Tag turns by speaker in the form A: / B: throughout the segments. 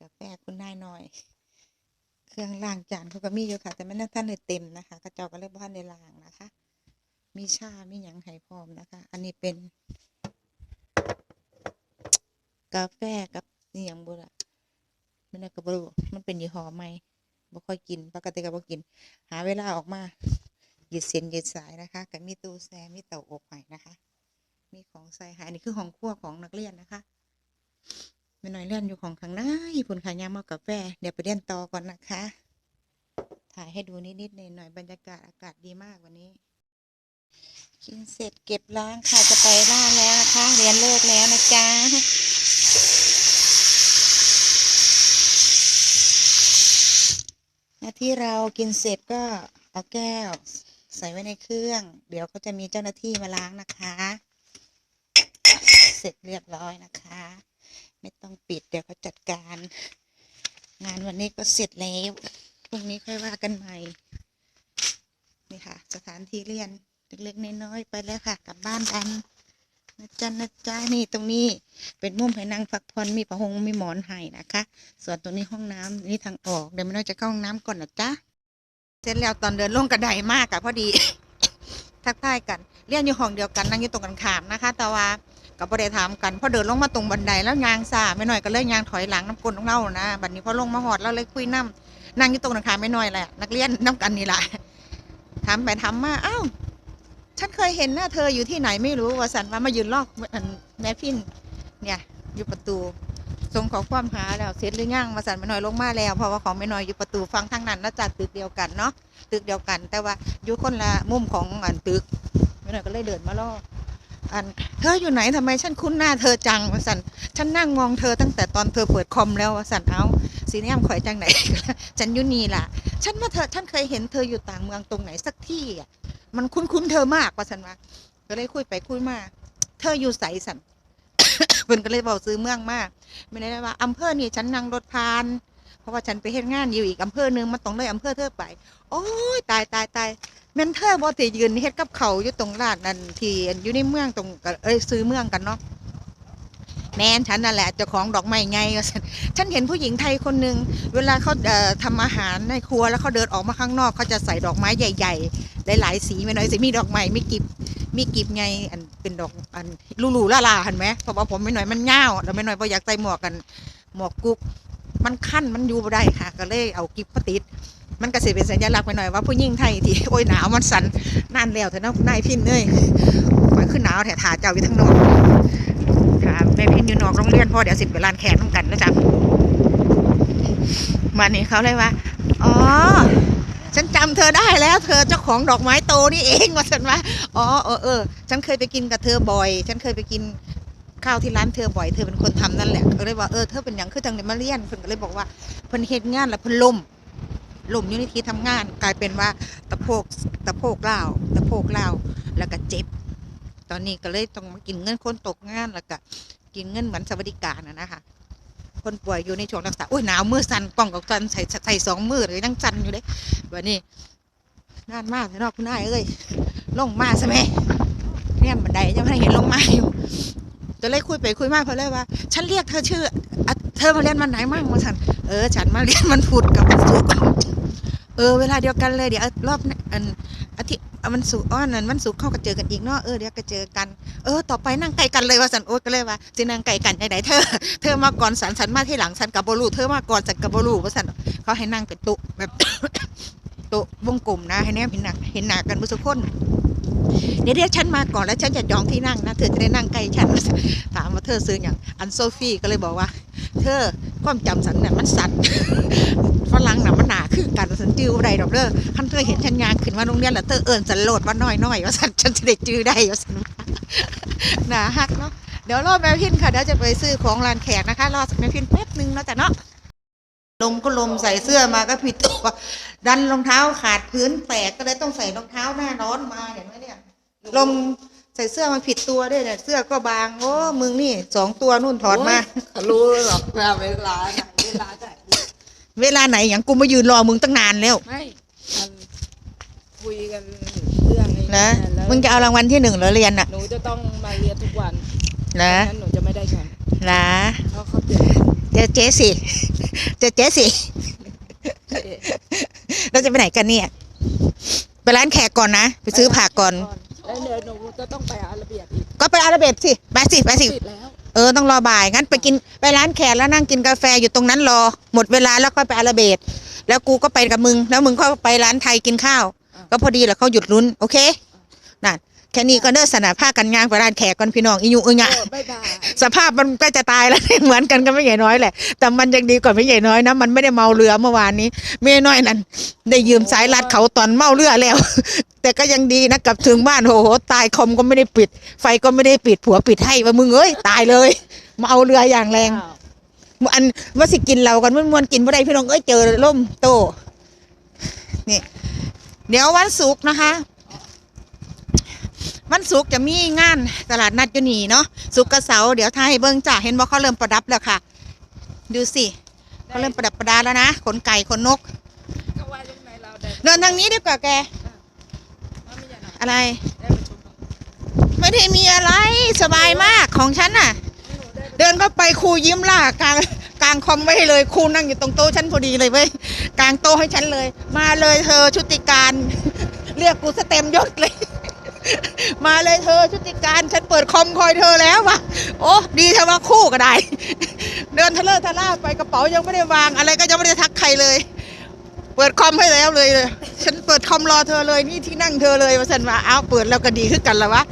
A: กาแฟคุณนายหน่อย เครื่องล้างจานเขาก็มีอยู่ค่ะ แต่ไม่น่าท่านได้เต็มนะคะ กระเจ้าก็เลยบ้านในล้างนะคะ มีชา มีหยังให้พร้อมนะคะ อันนี้เป็น กาแฟกับนี่ยังบุระมันน่ะก็บรูมันเป็นยี่ห้อใหม่บ่ค่อยกิน ปกติก็บ่กิน หาเวลาออกมาหยืดเส้นหยืดสายนะคะก็มีตู้แช่มีเตาอบให้นะคะ มีของใส่ห้อันนี้คือของครัวของนักเรียนนะคะ ไม่น้อยเรียนอยู่ของข้างในผลขายยามากาแฟ เดี๋ยวไปเรียนต่อก่อนนะคะ ถ่ายให้ดูนิดๆหน่อยๆบรรยากาศอากาศดีมากวันนี้ กินเสร็จเก็บล้างค่ะจะไปบ้านแล้วนะคะ เรียนเลิกแล้วนะจ๊ะที่เรากินเสร็จก็เอาแก้ว ใส่ไว้ในเครื่อง เดี๋ยวก็จะมีเจ้าหน้าที่มาล้างนะคะ เสร็จเรียบร้อยนะคะ ไม่ต้องปิดเดี๋ยวเขาจัดการ งานวันนี้ก็เสร็จแล้วพรุ่งนี้ค่อยว่ากันใหม่นี่ค่ะ สถานที่เรียนเล็กๆน้อยๆไปแล้วค่ะ กลับบ้านกันนะจ๊ะนะจ๊ะนี่ตรงนี้เป็นมุมให้นั่งพักผ่อนมีผ้าห่มมีหมอนให้นะคะ ส่วนตรงนี้ห้องน้ำนี่ทางออกเดี๋ยวไม่น้อยจะเข้าห้องน้ำก่อนนะจ๊ะเสร็จแล้วตอนเดินลงกระไดมากอะพอดี ทักทายกัน เรียนอยู่ห้องเดียวกันนั่งอยู่ตรงกันข้ามนะคะ แต่ว่า กับประเดี๋ยวถามกันพอเดินลงมาตรงบันไดแล้วยางซาไม่น้อยก็เลยยางถอยหลังน้ำกลนของเรานะบัดนี้พอลงมาหอดเราเลยคุยน้ำนั่งอยู่ตรงกันข้าไม่น้อยแหละนักเรียนน้ำกันนี่แหละถามไปถามมาอ้าวฉันเคยเห็นหน้าเธออยู่ที่ไหนไม่รู้ว่าสันว่ามายืนลอกอันแม่พินเนี่ยอยู่ประตูส่งขอความหาแล้วเสร็จหรือยังมาสั่นไม่น้อยลงมาแล้วเพราะว่าของไม่น้อยอยู่ประตูฟังทางนั้นนะจัดตึกเดียวกันเนาะตึกเดียวกัน แต่ว่าอยู่คนละมุมของอันตึกไม่น้อยก็เลยเดินมาล่อ อันเธออยู่ไหนทำไมฉันคุ้นหน้าเธอจังมาสั่นฉันนั่งมองเธอตั้งแต่ตอนเธอเปิดคอมแล้วว่าสั่นเอาสีแนมข่อยจังไหน ฉันยุนีล่ะ ฉันว่าเธอฉันเคยเห็นเธออยู่ต่างเมืองตรงไหนสักที่อะมันคุ้นๆเธอมากว่าสันว่าก็เลยคุยไปคุยมาเธออยู่ใสสันเพิ่นก็เลยบอกซื้อเมืองมากไม่ได้ว่าอำเภอนี่ฉันนั่งรถผ่าน เพราะว่าฉันไปเฮ็ดงานอยู่อีกอำเภอหนึ่งมันต้องเลยอำเภอเธอไป โอ้ยตายตายตายแม่นเธอบ่ที่ยืนเฮ็ดกับเขาอยู่ตรงลาดนั่นที่อยู่ในเมืองตรงเอ้ยซื้อเมืองกันเนาะแม่นฉันนั่นแหละเจ้าของดอกไม้ไงฉันฉันเห็นผู้หญิงไทยคนหนึ่งเวลาเขาเอ่อทำอาหารในครัวแล้วเขาเดินออกมาข้างนอกเขาจะใส่ดอกไม้ใหญ่ ๆ หลาย ๆ สีไม่น้อยสิมีดอกไม้มีกิบมีกิบไงอันเป็นดอกอันลูๆล่าเห็นไหมเพราะว่าผมไม่น้อยมันยาวแล้วไม่น้อยพออยากใส่หมวกกันหมวกกุ๊ก มันขั้นมันอยู่บ่ได้ค่ะ ก็เลยเอากิบมาติด มันก็สิเป็นสัญลักษณ์ไปหน่อยว่าผู้หญิงไทยที่โอ้ยหนาวมันสั่นนั่นแล้วแต่น้านายพินเอ้ยมันขึ้นหนาวแถถาเจ้าอยู่ทั้งนอกค่ะแม่พินอยู่นอกโรงเรียนพ่อเดี๋ยวสิบเวลานแขกน้ำกันนะจ๊ะวันนี้เขาเลยว่าอ๋อฉันจำเธอได้แล้ว เธอเจ้าของดอกไม้โตนี่เองว่าฉันว่าอ๋อเออเออฉันเคยไปกินกับเธอบ่อย ฉันเคยไปกิน ข้าวที่ร้านเธอบ่อยเธอเป็นคนทำนั่นแหละก็เลยว่าเออเธอเป็นอย่างคือจังเลยมาเรียนเพิ่นก็เลยบอกว่าเพิ่นเฮ็ดงานแล้วเพิ่นล่มล่มอยู่ในที่ทำงาน กลายเป็นว่าตะโพกตะโพกเล่าตะโพกเล่าแล้วก็เจ็บ ตอนนี้ก็เลยต้องมากินเงินคนตกงานแล้วก็กินเงินเหมือนสวัสดิการนะนะคะคนป่วยอยู่ในช่วงรักษาอุ้ยหนาวมือสั่นกล่องกับสั่นใส่ใส่สองมือเลยนั่งสั่นอยู่เลยวันนี้นานมากเลยเนาะคุณนายเอ้ยลงมาใช่ไหมเนี่ยบันไดยังไม่เห็นลงมาอยู่ จะเลยคุยไปคุยมาเพราะเลยว่า ฉันเรียกเธอชื่อเธอมาเรียนวันไหนมั่งมาสันเออ ฉันมาเรียนวันพุธกับวันศุกเออเวลาเดียวกันเลยเดี๋ยวรอบอันอาทิตย์เอาวันศุกอ้อนั่นวันศุกเข้าก็เจอกันอีกเนาะเออเดี๋ยวก็เจอกันเออต่อไปนั่งไกลกันเลยว่าสันโอ๊ตก็เลยว่าสินั่งไกลกันไหนๆเธอเธอมาก่อนสันสันมาที่หลังสันกับบรูเธอมาก่อนสันกับบรูว่าสันเขาให้นั่งเป็นต๊ะแบบ ต๊ะวงกลมนะให้แนบเห็นหน้าเห็นหน้ากันบุสุคนเดี๋ยวเดี๋ยวฉันมาก่อนแล้วฉันจะจองที่นั่งนะเธอจะได้นั่งใกล้ฉันถามว่าเธอซื้ออย่างอันโซฟี่ก็เลยบอกว่า เธอความจำสันน่ะมันสั่นฝรั่งน่ะมันหนาคือกันสันจื้อได้ดอกเด้อคันเธอเห็นฉันยางขึ้นมาโรงเรียนแล้วเธอเอิญสันโหลดว่าน้อยน้อยว่าสันฉันจะได้จื้อได้ว่าสันหนาฮักเนาะเดี๋ยวรอแม่พินค่ะเดี๋ยวจะไปซื้อของร้านแขกนะคะรอแม่พินแป๊บนึงเนาะจ้ะเนาะ ลมก็ลมใส่เสื้อมาก็ผิดตัว ดันรองเท้าขาดพื้นแตกก็เลยต้องใส่รองเท้าหน้าร้อนมาเห็นไหมเนี่ยลมใส่เสื้อมาผิดตัวด้วยเนี่ยเสื้อก็บางโอ้มึงนี่สองตัวนู่นถอดมา
B: รู้หรอกเวลาไหนเวลาไหน
A: เวลาไหนอย่างกูมายืนรอมึงตั้งนานแล้ว
B: ไม่คุยกันเรื่อง
A: นะมึงจะเอารางวัลที่หนึ่งเหรอเรียนอะ
B: หนูจะต้องมาเรียนทุกวัน
A: นะ
B: หนูจะไม่ได้เงิน
A: นะ
B: เพราะเขาเจอ
A: เจจอเจ๊สิเจอเจ๊สิ
B: เอ๊ะ
A: เราจะไปไหนกันเนี่ย ไปร้านแขกก่อนนะ ไปซื้อผักก่อน
B: แล้วเดี๋ยวหนูจะต้องไปอาระเบียดอีก
A: ก็ไปอาราเบดสิไปสิไปสิ
B: ปิดแล้ว
A: เออต้องรอบ่ายงั้นไปกินไปร้านแขกแล้วนั่งกินกาแฟอยู่ตรงนั้นรอ หมดเวลาแล้วค่อยไปอาราเบดแล้วกูก็ไปกับมึง แล้วมึงก็ไปร้านไทยกินข้าวก็พอดีแหละเขาหยุดลุ้น โอเคนั่น แค่นี้ก็เนิสนาผ้ากันงานไปร้านแขกก่อนพี่น้องอียุอึงะ
B: โอ้บ๊ายบาย
A: สภาพมันใกล้จะตายแล้วเหมือนกันก็ไม่ใหญ่น้อยแหละ แต่มันยังดีกว่าไม่ใหญ่น้อยนะมันไม่ได้เมาเรือเมื่อวานนี้ไม่น้อยนั่นได้ยืมสายลัดเขาตอนเมาเรือแล้ว แต่ก็ยังดีนะกลับถึงบ้านโอ้โหตายคอมก็ไม่ได้ปิด ไฟก็ไม่ได้ปิดผัวปิดให้ว่ามึงเอ้ยตายเลยเมาเรืออย่างแรง
B: อ้าว
A: อันว่าสิกินเรากันมันมวนๆกินบ่ได้พี่น้องเอ้ยเจอล่มโตนี่เดี๋ยววันศุกร์นะคะ วันศุกร์จะมีงานตลาดนัดอยู่นี่เนาะศุกร์กับเสาร์เดี๋ยวทายเบิ้งจ้าเห็นว่าเขาเริ่มประดับแล้วค่ะ ดูสิเขาเริ่มประดับประดาแล้วนะขนไก่ขนนก
B: ก็ว่ายังไงเราได้
A: เดินทางนี้ดีกว่าแก
B: ว่าไม่ใช่หรอก
A: อะไร
B: ได้ไปชมของ
A: ไม่ได้มีอะไรสบายมากของฉันน่ะ
B: หนูได้ไป
A: เดินเข้าไปครูยิ้มล่ากลางกลางคอมไว้ให้เลยครูนั่งอยู่ตรงโต๊ะฉันพอดีเลยเว้ยกลางโต๊ะให้ฉันเลย มาเลยเธอชุติการ เรียกกูสเต็มยศเลย มาเลยเธอชุติการฉันเปิดคอมคอยเธอแล้ววะโอ้ดีเธอว่าคู่ก็ได้ เดินทะเลทะล่าไปกระเป๋ายังไม่ได้วาง อะไรก็ยังไม่ได้ทักใครเลย เปิดคอมให้แล้วเลยฉันเปิดคอมรอเธอเลยนี่ที่นั่งเธอเลยว่าฉันว่าอ้าวเปิดแล้วก็ดีขึ้นกันแล้ววะ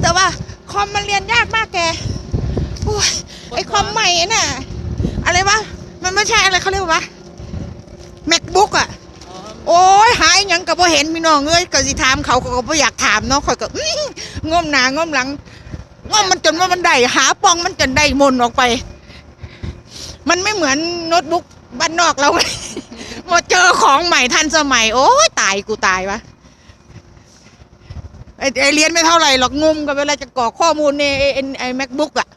A: แต่ว่าคอมมันเรียนยากมากแกโอ้ยไอ้คอมใหม่น่ะอะไรวะมันไม่ใช่อะไรเขาเรียกว่า macbook อะ โอ้ยหายยังกับพ่เห็นพี่น้องเอ้ยก็สิถามเขาเขาก็บ่อยากถามเนาะคอยก็อื้องมหน้างมหลังว่ามันจนว่ามันได้หาปองมันจนได้มนออกไป มันไม่เหมือนโน้ตบุ๊กบ้านนอกเรามาเจอของใหม่ทันสมัย โอ้ยตายกูตายวะไอ้ไอเรียนไม่เท่าไหร่หรอกงมกับเวลาจะกรอกข้อมูลในไอ้ไอ้ไอ้ macbook อะ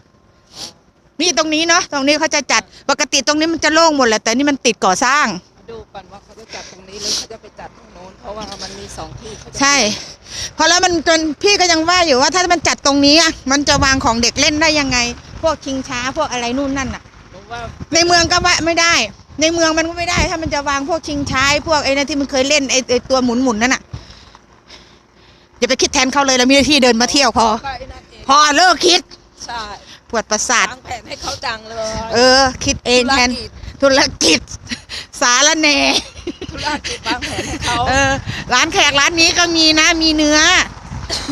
A: นี่ตรงนี้เนาะตรงนี้เขาจะจัดปกติตรงนี้มันจะโล่งหมดแหละแต่นี่มันติดก่อสร้าง
B: ดูก่อนว่าเขาจะจัดตรงนี้หรือเขาจะไปจัดตรงโน้นเพราะว่ามันมีสองที่เขาจะ
A: ใช่ เพราะแล้วมันจนพี่ก็ยังว่าอยู่ว่าถ้ามันจัดตรงนี้อะมันจะวางของเด็กเล่นได้ยังไง พวกชิงช้าพวกอะไรนู่นนั่นอะ
B: หนูว่า
A: ในเมืองก็ว่าไม่ได้ ในเมืองมันก็ไม่ได้ ถ้ามันจะวางพวกชิงช้าพวกไอ้นั่นที่มันเคยเล่นไอ้ไอ้ตัวหมุนหมุนๆนั่นอะอย่าไปคิดแทนเขาเลยเรามีหน้าที่เดินมาเที่ยวพอ
B: ก็ไอ้นั่นเอง
A: พอเลิกคิด
B: ใช่
A: ปวดประสาท
B: วางแผนให้เขาจังเลย
A: เออ คิดเองแทน
B: ธุรกิจ
A: ธุรกิจ สารแหน
B: ธุรกิจวางแผนให้เขา
A: เออร้านแขกร้านนี้ก็มีนะ มีเนื้อ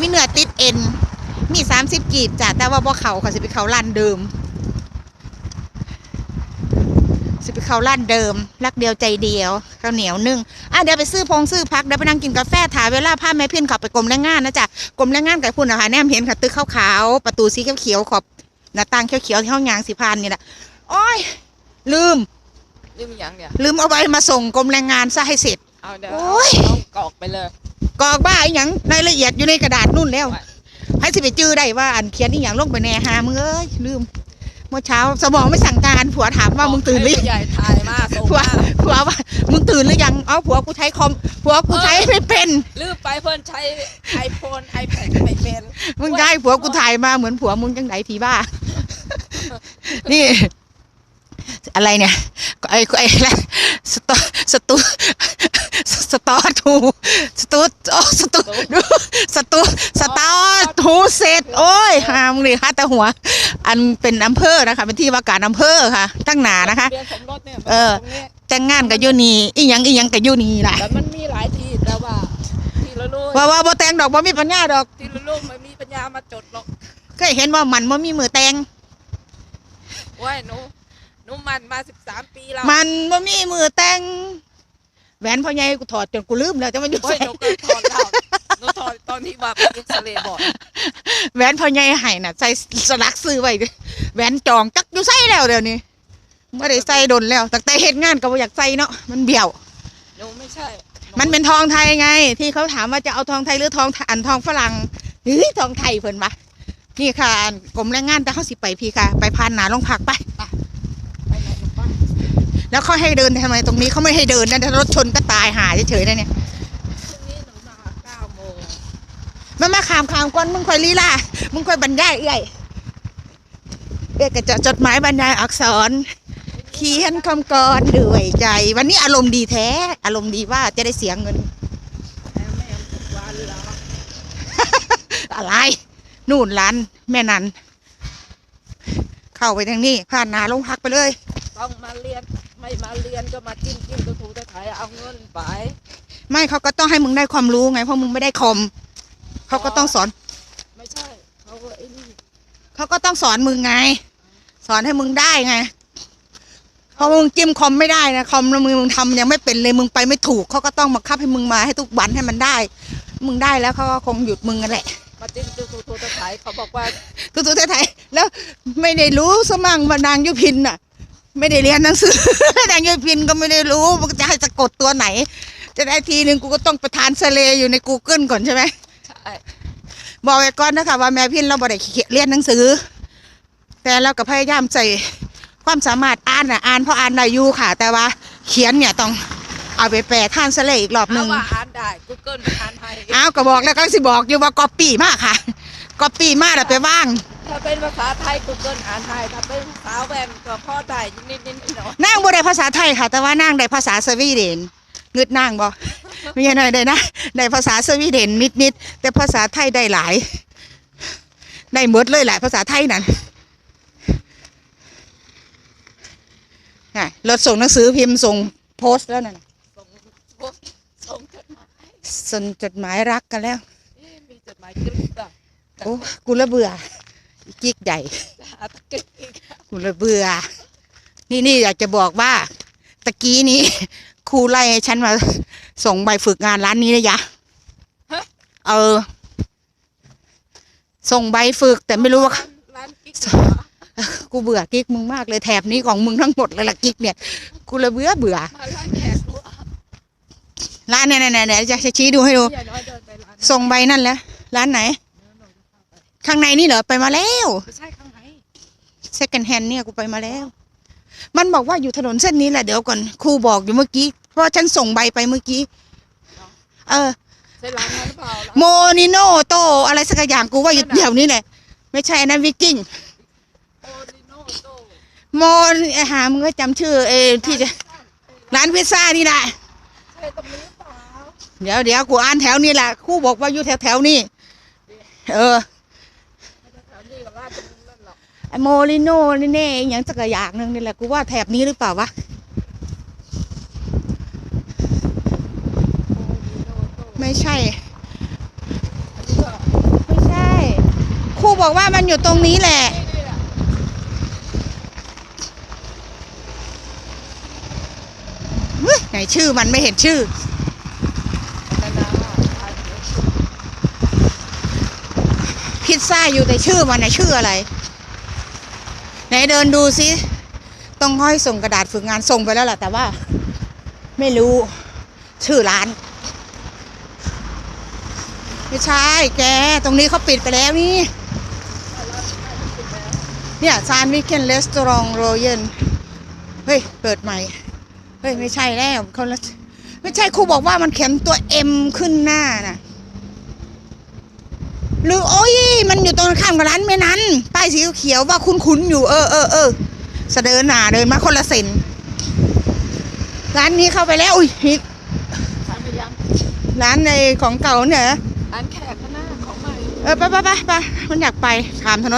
A: มีเนื้อติดเอ็น มีสามสิบกีบจ้ะแต่ว่าพวเขาเขาสิไปเขาร้านเดิม สิไปเขาร้านเดิม รักเดียวใจเดียวข้าวเหนียวนึ่งอะเดี๋ยวไปซื้อพงซื้อพักเดี๋ยวไปนั่งกินกาแฟถ่ายเวลาพาแม่เพี้ยนขับไปกรมแรงงานนะจ๊ะกรมแรงงานกับพุ่นนะคะแนมเห็นค่ะตึกขาวๆประตูสีเขียวๆขอบหน้าต่างเขียวๆที่ห้องยางสีพานนี่แหละโอ้ยลืม
B: ลืมอย่างเนี่ย
A: ลืมเอาไว้มาส่งกรมแรงงานซะให้เสร็จ
B: เอาเดี๋ยว
A: โอ้ย
B: เอากรอกไปเลย
A: กอกบ้าอีหยังรายละเอียดอยู่ในกระดาษนู่นแล้ว
B: ไว้
A: ให้สิไปจื้อได้ว่าอันเขียนอีหยังลงไปแน่หามึงเอ้ยลืม เมื่อเช้าสมองไม่สั่งการผัวถามว่ามึงตื่นหรือ
B: ให้
A: ยัง
B: ผู้ใหญ่ถ่ายมาส่ง
A: ผัว
B: มา
A: ผัวว่ามึงตื่นหรือยัง เอาผัวกูใช้คอมผัวกูใช้ไม่เป็น
B: ลืมไปเพื่อนใช้ไอโฟนไอแพดไม่เป็น
A: มึงได้ผัวกูถ่ายมาเหมือนผัวมึงจังไหนผีบ้า นี่ อะไรเนี่ยไอ้ไอ้อะไรสตอสตูสตอทูสตูโอ้สตูดูสตูสตอทูเสร็จโอ้ยหามงเลยค่ะแต่หัว อันเป็นอำเภอนะคะ เป็นที่ว่าการอำเภอค่ะ ตั้งหนานะคะ
B: ทะเบียนสมรสเนี่ย
A: เออ
B: ตรงนี้
A: แต่งงานกับยูนีอีหยังอีหยังกับยูนีล่ะ
B: แต่มันมีหลายที่แต่ว่าที่ละลูก
A: ว่าว่าบ่แต่งดอกบ่มีปัญญาดอก
B: ที่ละลูกไม่มีปัญญามาจดหรอก
A: เคยเห็นว่ามันบ่มีมือแต่ง
B: ว้ยหนู หนูมันมาสิบสามปีแล้ว
A: มันบ่มีมือแต่งแหวนพ่อใหญ่กูถอดจนกูลืมแล้วจะมันอยู่
B: โอ้ย
A: ใส่
B: หนูก็ถอดแล้วหนูถอดตอนที่ว่าไปเอ็กซเรย์บอร์ด
A: แหวนพ่อใหญ่ให้น่ะใส่สลักซื้อไว้แหวนจองจักอยู่ใส่แล้วเดี๋ยวนี้บ่ได้ใส่ดนแล้วตั้งแต่เฮ็ดงานก็บ่อยากใส่เนาะมันเบี้ยว
B: หนูไม่ใช่ห
A: มันเป็นทองไทยไง ที่เขาถามว่าจะเอาทองไทยหรือทองอันทองฝรั่งเฮ้ยทองไทยเพิ่นปะนี่ค่ะกรมแรงงานแต่เขาสิไปพี่ค่ะ ไปพานหนาลงพักไป
B: ไปไหนหนูบ้าง
A: แล้วเขาให้เดินทำไมตรงนี้เขาไม่ให้เดินนะถ้ารถชนก็ตายหาเฉยๆนะเนี่ย
B: พรุ่งนี้หนูมาเก้าโมง
A: มันมาขามขามก่อนมึงค่อยลีลามึงค่อยบรรยายเอ้อยเอ้อยก็จะจดหมายบรรยายอักษรเเขียนคำกรด้วยใจ วันนี้อารมณ์ดีแท้ อารมณ์ดีว่าจะได้เสียเงิน
B: แม่แม่ทุกวันเหรอ
A: อะไร นู่นร้านแม่นัน เข้าไปทางนี้ผ่านนาลงพักไปเลย
B: ต้องมาเรียน ไม่มาเรียนก็มาจิ้มจิ้มตัวถูตัวไถเอาเงินไป
A: ไม่เขาก็ต้องให้มึงได้ความรู้ไงเพราะมึงไม่ได้คอมเขาก็ต้องสอน
B: ไม่ใช่เขาก็ไอ้นี่
A: เขาก็ต้องสอนมึงไง สอนให้มึงได้ไงเพราะมึงจิ้มคอมไม่ได้นะคอมแล้วมึงมึงทำยังไม่เป็นเลยมึงไปไม่ถูกเขาก็ต้องบังคับให้มึงมาให้ทุกวันให้มันได้ มึงได้แล้วเขาก็คงหยุดมึงกันแหละ
B: มาจิ้มตัวถูตัวไถเขาบอกว่า
A: ตุ๊ตุ๊ไทยๆแล้วไม่ได้รู้สมั่งว่านางยุพินน่ะ ไม่ได้เรียนหนังสือนางยุพินก็ไม่ได้รู้ว่าจะให้สะกดตัวไหน จะได้ทีหนึ่งกูก็ต้องไปทานสเลอยู่ใน Google ก่อนใช่ไหม
B: ใช่
A: บอกไว้ก่อนนะคะว่าแม่พินเราบ่ได้เรียนหนังสือ แต่เราก็พยายามใส่ความสามารถอ่านน่ะอ่านเพราะอ่านได้อยู่ค่ะ แต่ว่าเขียนเนี่ยต้องเอาไปแปลท่านสเลอีกรอบห
B: เอา
A: นึ่ง
B: ว่าอ่านได้ Google อ่านให้
A: อ้าวก็บอกแล้วก็สิบอกอยู่ว่าก๊อปปี้มากค่ะก๊อปปี้มากแต่ไปว่าง
B: ถ้าเป็นภาษาไทย Google อ่านให้ถ้าเป็นภาษาแวนก็พอได้นิดนิดๆหน่อย
A: นางบ่ได้ภาษาไทยค่ะ แต่ว่านางได้ภาษาสวีเดนงึดนางบ่ไม่ใช่หน่อยได้นะได้ภาษาสวีเดนนิดๆแต่ภาษาไทยได้หลาย ได้หมดเลยแหละภาษาไทยนั่นน่ะรถส่งหนังสือพิมพ์ส่งโพสต์แล้วนั่นน่ะ
B: ๆส่งพวกส่งจดหมาย
A: ส่งจดหมายรักกันแล้ว
B: เอ๊ะมีจดหมายกริบอะ
A: โอ้กูละเบื่อ อีกิ๊กใหญ่
B: หาตะเกียบอีก
A: กูละเบื่อ นี่นี่อยากจะบอกว่า ตะกี้นี้ครูไล่ให้ฉันมาส่งใบฝึกงานร้านนี้นะยะ เออ ส่งใบฝึกแต่ไม่รู้ว่า
B: ร้านร้านกิ๊กเหรอ
A: กูเบื่อกิ๊กมึงมากเลยแถบนี้ของมึงทั้งหมดเลยละกิ๊กเนี่ย กูเลยเบื่อเบื่อ
B: มาร้านแขกหัว
A: ร้านไหนไหนไหนไหนจะจะชี้ดูให้ดู
B: อย่าน้อยเดินไปร้าน
A: ส่งใบนั่นแล้วร้านไหน ข้างในนี่เหรอไปมาแล้ว
B: ไม่ใช่ข้างใน
A: second hand เนี่ยกูไปมาแล้ว มันบอกว่าอยู่ถนนเส้นนี้แหละเดี๋ยวก่อนครูบอกอยู่เมื่อกี้ เพราะฉันส่งใบไปเมื่อกี้ เออ
B: ใช่ร้านนั้นหรือเปล่าร้าน
A: โมนิโนโต อะไรสักอย่างกูว่าอยู่แถวนี้แหละ ไม่ใช่อันนั้นวิกกิ้ง
B: โอริโนโต
A: โมอาหามึงก็จำชื่อเออที่จะร้านพิซซ่านี่แหละ
B: ใช่ตรงนี้เปล่า
A: เดี๋ยวเดี๋ยวกูอ่านแถวนี้แหละครูบอกว่าอยู่แถวแถวๆนี้เออ
B: แถวนี้กับร้านตรงนั้นหรอก
A: ไอโมลิโนนี่เน่อหย่างสักอย่างหนึงนี่แหละกูว่าแถบนี้หรือเปล่าวะ
B: โอริโนโต
A: ไม่ใช่
B: อันนี้ก็
A: ไม่ใช่ ครูบอกว่ามันอยู่ตรงนี้แหละ
B: นี่นี่แหละ
A: เฮ้ยไหนชื่อมันไม่เห็นชื่อ
B: นานาอันนี้
A: พิซซ่าอยู่แต่ชื่อมันนะชื่ออะไร ไหนเดินดูซิต้องห้อยส่งกระดาษฝึกงานส่งไปแล้วแหละแต่ว่า ไม่รู้ ชื่อร้าน ไม่ใช่แก ตรงนี้เขาปิดไปแล้วนี่ เนี่ยซานวิเคนเลสตอรองโรเยนเฮ้ย เปิดใหม่ เฮ้ย ไม่ใช่แล้วเขาไม่ใช่ครูบอกว่ามันเขียนตัวเอ็มขึ้นหน้าน่ะ หรือโอ้ยมันอยู่ตรงข้ามกับร้านแม่นั้น ป้ายสีเขียวๆว่าคุ้นๆอยู่เออเออเออเสะเดินหนาเดินมาคนละเซนร้านนี้เข้าไปแล้วอุ้ยนี่
B: ทำไปยัง
A: ร้านในของเก่าเนี่ยเหรอ
B: ร้านแขกข้างหน้าของใหม่
A: เออไปไปไปไปมันอยากไปถามถนน